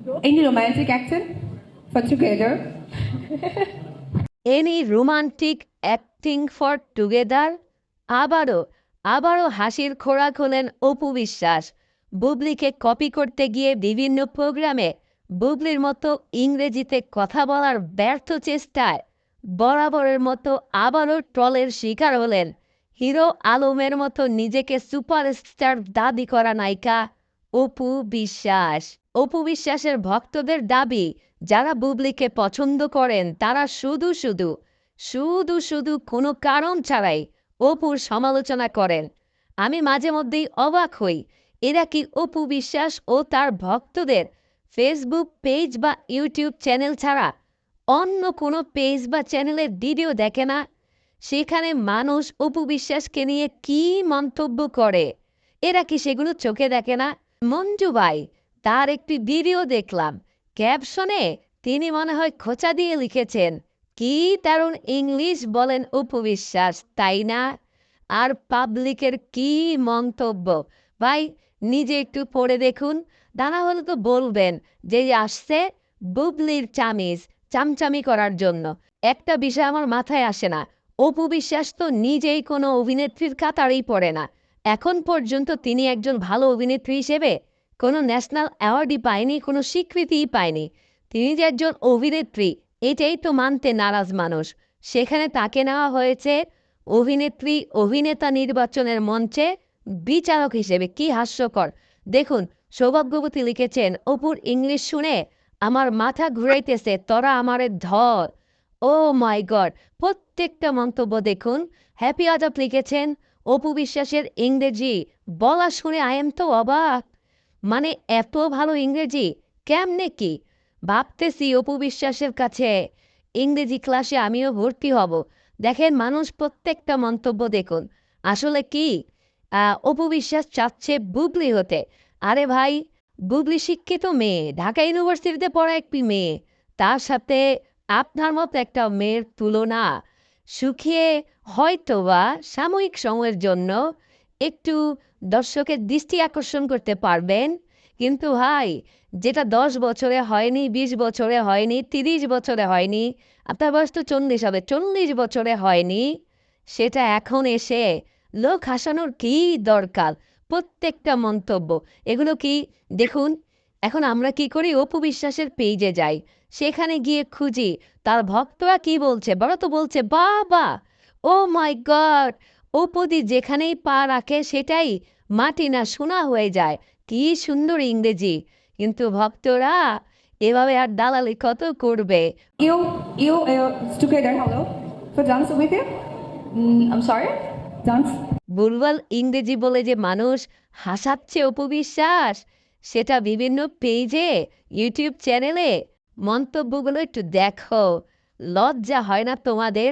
Any romantic action for together? Any romantic acting for together আবারও আবারও হাসির খোরাক হলেন অপু বিশ্বাস। বুবলিকে কপি করতে গিয়ে বিভিন্ন প্রোগ্রামে বুবলির মতো ইংরেজিতে কথা বলার ব্যর্থ চেষ্টায় বরাবরের মতো আবারও ট্রলের শিকার হলেন। হিরো আলমের মতো নিজেকে সুপারস্টার দাবি করা নায়িকা অপু বিশ্বাস। অপু বিশ্বাসের ভক্তদের দাবি, যারা বুবলিকে পছন্দ করেন, তারা শুধু শুধু শুধু শুধু কোনো কারণ ছাড়াই অপুর সমালোচনা করেন। আমি মাঝে মধ্যেই অবাক হই, এরা কি অপু বিশ্বাস ও তার ভক্তদের ফেসবুক পেজ বা ইউটিউব চ্যানেল ছাড়া অন্য কোনো পেজ বা চ্যানেলের ভিডিও দেখে না? সেখানে মানুষ অপু বিশ্বাসকে নিয়ে কী মন্তব্য করে? এরা কি সেগুলো চোখে দেখে না? মঞ্জু ভাই তার একটি ভিডিও দেখলাম। ক্যাপশনে তিনি মনে হয় খোঁচা দিয়ে লিখেছেন, কি দারুণ ইংলিশ বলেন উপবিশ্বাস তাই না? আর পাবলিকের কি মন্তব্য? ভাই, নিজে একটু পড়ে দেখুন। দানা হলে তো বলবেন যে আসছে বুবলির চামিজ, চামচামি করার জন্য। একটা বিষয় আমার মাথায় আসে না। অপু বিশ্বাস তো নিজেই কোনো অভিনেত্রীর কাতারেই পড়ে না। এখন পর্যন্ত তিনি একজন ভালো অভিনেত্রী হিসেবে কোনো ন্যাশনাল অ্যাওয়ার্ডই পায়নি, কোনো স্বীকৃতিই পায়নি। তিনি যে একজন অভিনেত্রী, এটাই তো মানতে নারাজ মানুষ। সেখানে তাকে নেওয়া হয়েছে অভিনেত্রী, অভিনেতা নির্বাচনের মঞ্চে বিচারক হিসেবে। কি হাস্যকর। দেখুন, সৌভাগ্যবতী লিখেছেন, অপুর ইংলিশ শুনে আমার মাথা ঘুরাইতেছে, তরা আমারে ধর। ও মাই গড প্রত্যেকটা মন্তব্য দেখুন। হ্যাপি আজাব লিখেছেন অপু বিশ্বাসের ইংরেজি, বলা শুনে আই এম তো অবাক। মানে এত ভালো ইংরেজি, কেমনে কি? ভাবতেছি অপু বিশ্বাসের কাছে, ইংরেজি ক্লাসে আমিও ভর্তি হব। দেখেন মানুষ প্রত্যেকটা মন্তব্য দেখুন। আসলে কি? অপু বিশ্বাস চাচ্ছে বুবলি হতে। আরে ভাই, বুবলি শিক্ষিত মেয়ে, ঢাকা ইউনিভার্সিটিতে পড়া একটি মেয়ে। তার সাথে আপনার মতো একটা মেয়ের তুলনা। সুখিয়ে হয়তো বা সাময়িক সময়ের জন্য একটু দর্শকের দৃষ্টি আকর্ষণ করতে পারবেন। কিন্তু ভাই, যেটা দশ বছরে হয়নি, বিশ বছরে হয়নি, তিরিশ বছরে হয়নি, আপনার বয়স তো চল্লিশ হবে, চল্লিশ বছরে হয়নি, সেটা এখন এসে লোক হাসানোর কী দরকার? প্রত্যেকটা মন্তব্য। এগুলো কি? দেখুন এখন আমরা কি করি? অপু বিশ্বাসের পেজে যাই। সেখানে গিয়ে খুঁজি তার ভক্তরা কি বলছে? বড় তো বলছে বাবা! ও মাই গড! অপুদি যেখানেই পা রাখে সেটাই মাটি না শোনা হয়ে যায়। কি সুন্দর ইংরেজি! কিন্তু ভক্তরা এভাবে আর দালালি কত করবে? Uh, together, hello, for dance with you? Mm, I'm বুলবাল ইংরেজি বলে যে মানুষ হাসাচ্ছে অপবিশ্বাস সেটা বিভিন্ন পেজে ইউটিউব চ্যানেলে মন্তব্যগুলো একটু দেখো। লজ্জা হয় না তোমাদের?